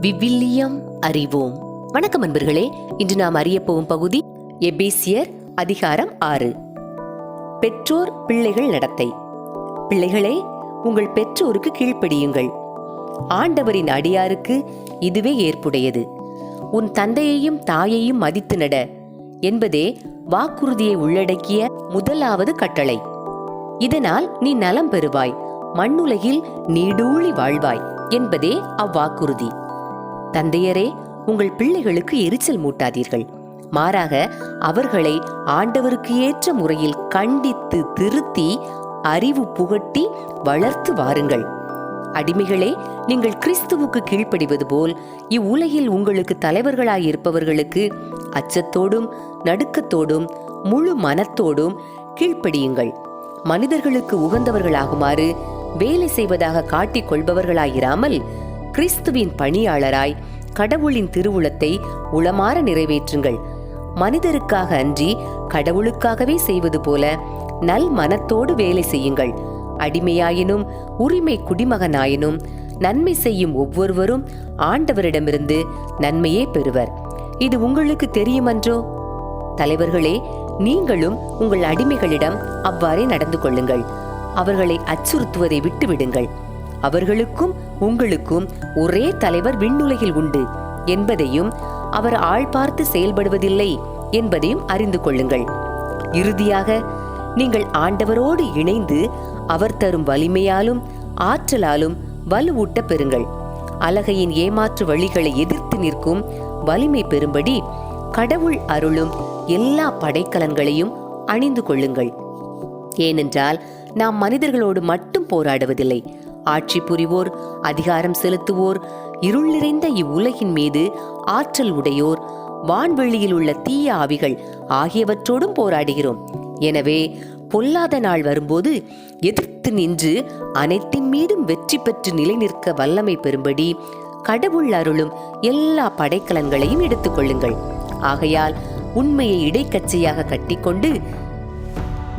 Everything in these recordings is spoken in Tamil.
விவிலியம் அறிவோம். வணக்கம் அன்பர்களே இன்று நாம் அறிய போகும் பகுதி எபேசியர் அதிகாரம் ஆறு. பெற்றோர் பிள்ளைகள் நடத்தை. பிள்ளைகளே உங்கள் பெற்றோருக்கு கீழ்ப்படியுங்கள். ஆண்டவரின் அடியாருக்கு இதுவே ஏற்புடையது. உன் தந்தையையும் தாயையும் மதித்து நட என்பதே வாக்குறுதியை உள்ளடக்கிய முதலாவது கட்டளை. இதனால் நீ நலம் பெறுவாய் மண்ணுலகில் நீடூழி வாழ்வாய் என்பதே அவ்வாக்குறுதி. தந்தையரே உங்கள் பிள்ளைகளுக்கு எரிச்சல் மூட்டாதீர்கள். மாறாக அவர்களை ஆண்டவருக்கு ஏற்ற முறையில் கண்டித்து திருத்தி அறிவு புகட்டி வளர்த்து வாருங்கள். அடிமைகளே நீங்கள் கிறிஸ்துவுக்கு கீழ்ப்படிவது போல் இவ்வுலகில் உங்களுக்கு தலைவர்களாயிருப்பவர்களுக்கு அச்சத்தோடும் நடுக்கத்தோடும் முழு மனத்தோடும் கீழ்ப்படியுங்கள். மனிதர்களுக்கு உகந்தவர்களாகுமாறு வேலை செய்வதாக காட்டிக் கொள்பவர்களாயிராமல் கிறிஸ்துவின் பணியாளராய் கடவுளின் திருவுளத்தை உளமாற நிறைவேற்றுங்கள். மனிதருக்காக அன்றி கடவுளுக்காகவே செய்வது போல நல் மனத்தோடு வேலை செய்யுங்கள். அடிமையாயினும் உரிமை குடிமகனாயினும் நன்மை செய்யும் ஒவ்வொருவரும் ஆண்டவரிடமிருந்து நன்மையே பெறுவர். இது உங்களுக்கு தெரியுமன்றோ? தலைவர்களே நீங்களும் உங்கள் அடிமைகளிடம் அவ்வாறே நடந்து கொள்ளுங்கள். அவர்களை அச்சுறுத்துவதை விட்டுவிடுங்கள். அவர்களுக்கும் உங்களுக்கும் ஒரே தலைவர் விண்ணுலகில் உண்டு. என்பதையும் அவர் ஆள் பார்த்து செயல்படுவதில்லை என்பதையும் அறிந்து கொள்ளுங்கள். இறுதியாக நீங்கள் ஆண்டவரோடு இணைந்து அவர் தரும் வலிமையாலும் ஆற்றலாலும் வலுவூட்ட பெறுங்கள். அலகையின் ஏமாற்று வழிகளை எதிர்த்து நிற்கும் வலிமை பெறும்படி கடவுள் அருளும் எல்லா படைக்கலன்களையும் அணிந்து கொள்ளுங்கள். ஏனென்றால் நாம் மனிதர்களோடு மட்டும் போராடுவதில்லை. ஆட்சி புரிவோர் அதிகாரம் செலுத்துவோர் இருள் நிறைந்த இவ்வுலகின் மீது ஆற்றல் உடையோர் வான்வெளியில் உள்ள தீய ஆவிகள் ஆகியவற்றோடும் போராடுகிறோம். எனவே பொல்லாத நாள் வரும்போது எதிர்த்து நின்று அனைத்தின் மீதும் வெற்றி பெற்று நிலை நிற்க வல்லமை பெறும்படி கடவுள் அருளும் எல்லா படைக்கலன்களையும் எடுத்துக்கொள்ளுங்கள் ஆகையால் உண்மையை இடைக்கச்சையாக கட்டிக்கொண்டு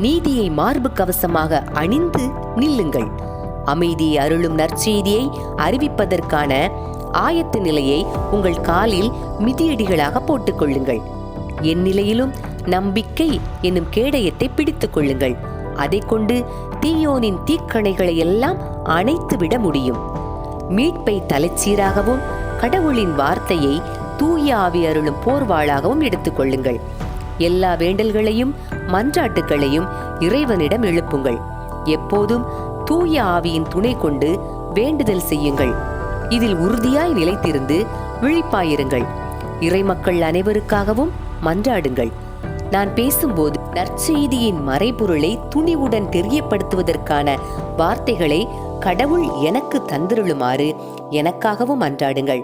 நீதியை மார்பு கவசமாக அணிந்து நில்லுங்கள். அமைதி அருளும் நற்செய்தியை அறிவிப்பதற்கான ஆயத்த நிலையை உங்கள் காலில் மிதியடிகளாக போட்டுக்கொள்ளுங்கள். என் நிலையிலும் நம்பிக்கை என்னும் கேடயத்தை பிடித்துக் கொள்ளுங்கள். அதை கொண்டு தீயோனின் தீக்கணைகளை எல்லாம் அணைத்து விட முடியும். மீட்பை தலைச்சீராகவும் கடவுளின் வார்த்தையை தூய ஆவி அருளும் போர்வாளாகவும் எடுத்துக்கொள்ளுங்கள் எல்லா வேண்டல்களையும் மன்றாட்டுகளையும் இறைவனிடம் எழுப்புங்கள். எப்போதும் தூய ஆவியின் துணை கொண்டு வேண்டுதல் செய்யுங்கள். இதில் உறுதியாய் நிலைத்திருந்து விழிப்பாயிருங்கள். இறைமக்கள் அனைவருக்காகவும் மன்றாடுங்கள். நான் பேசும்போது நற்செய்தியின் மறைபொருளை துணிவுடன் தெரியப்படுத்துவதற்கான வார்த்தைகளை கடவுள் எனக்கு தந்திருளுமாறு எனக்காகவும் அன்றாடுங்கள்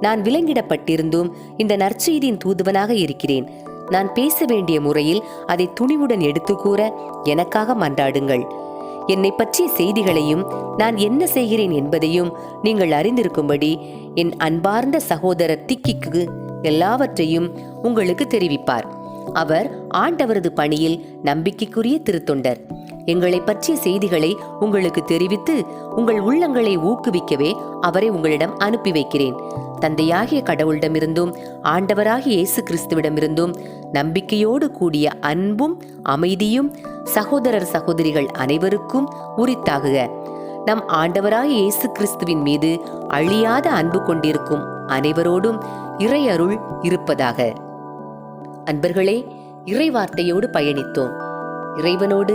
நான் விலங்கிடப்பட்டிருந்தும் இந்த நற்செய்தியின் தூதுவனாக இருக்கிறேன். நான் பேச வேண்டிய முறையில் அதை துணிவுடன் எடுத்து கூற எனக்காக மன்றாடுங்கள். என்னை பற்றிய செய்திகளையும் நான் என்ன செய்கிறேன் என்பதையும் நீங்கள் அறிந்திருக்கும்படி என் அன்பார்ந்த சகோதரர் திக்கிக்கு எல்லாவற்றையும் உங்களுக்கு தெரிவிப்பார். அவர் ஆண்டவரது பணியில் நம்பிக்கைக்குரிய திருத்தொண்டர். எங்களை பற்றிய செய்திகளை உங்களுக்கு தெரிவித்து உங்கள் உள்ளங்களை ஊக்குவிக்கவே அவரை உங்களிடம் அனுப்பி வைக்கிறேன். தந்தையாகிய கடவுளிடமிருந்தும் ஆண்டவராகிய இயேசு கிறிஸ்துவிடமிருந்தும் நம்பிக்கையோடு கூடிய அன்பும் அமைதியும் சகோதரர் சகோதரிகள் அனைவருக்கும் உரித்தாகுக. நம் ஆண்டவராக இயேசு கிறிஸ்துவின் மீது அழியாத அன்பு கொண்டிருக்கும் அனைவரோடும் இறையருள் இருப்பதாக. அன்பர்களே இறை வார்த்தையோடு பயணித்தோம். இறைவனோடு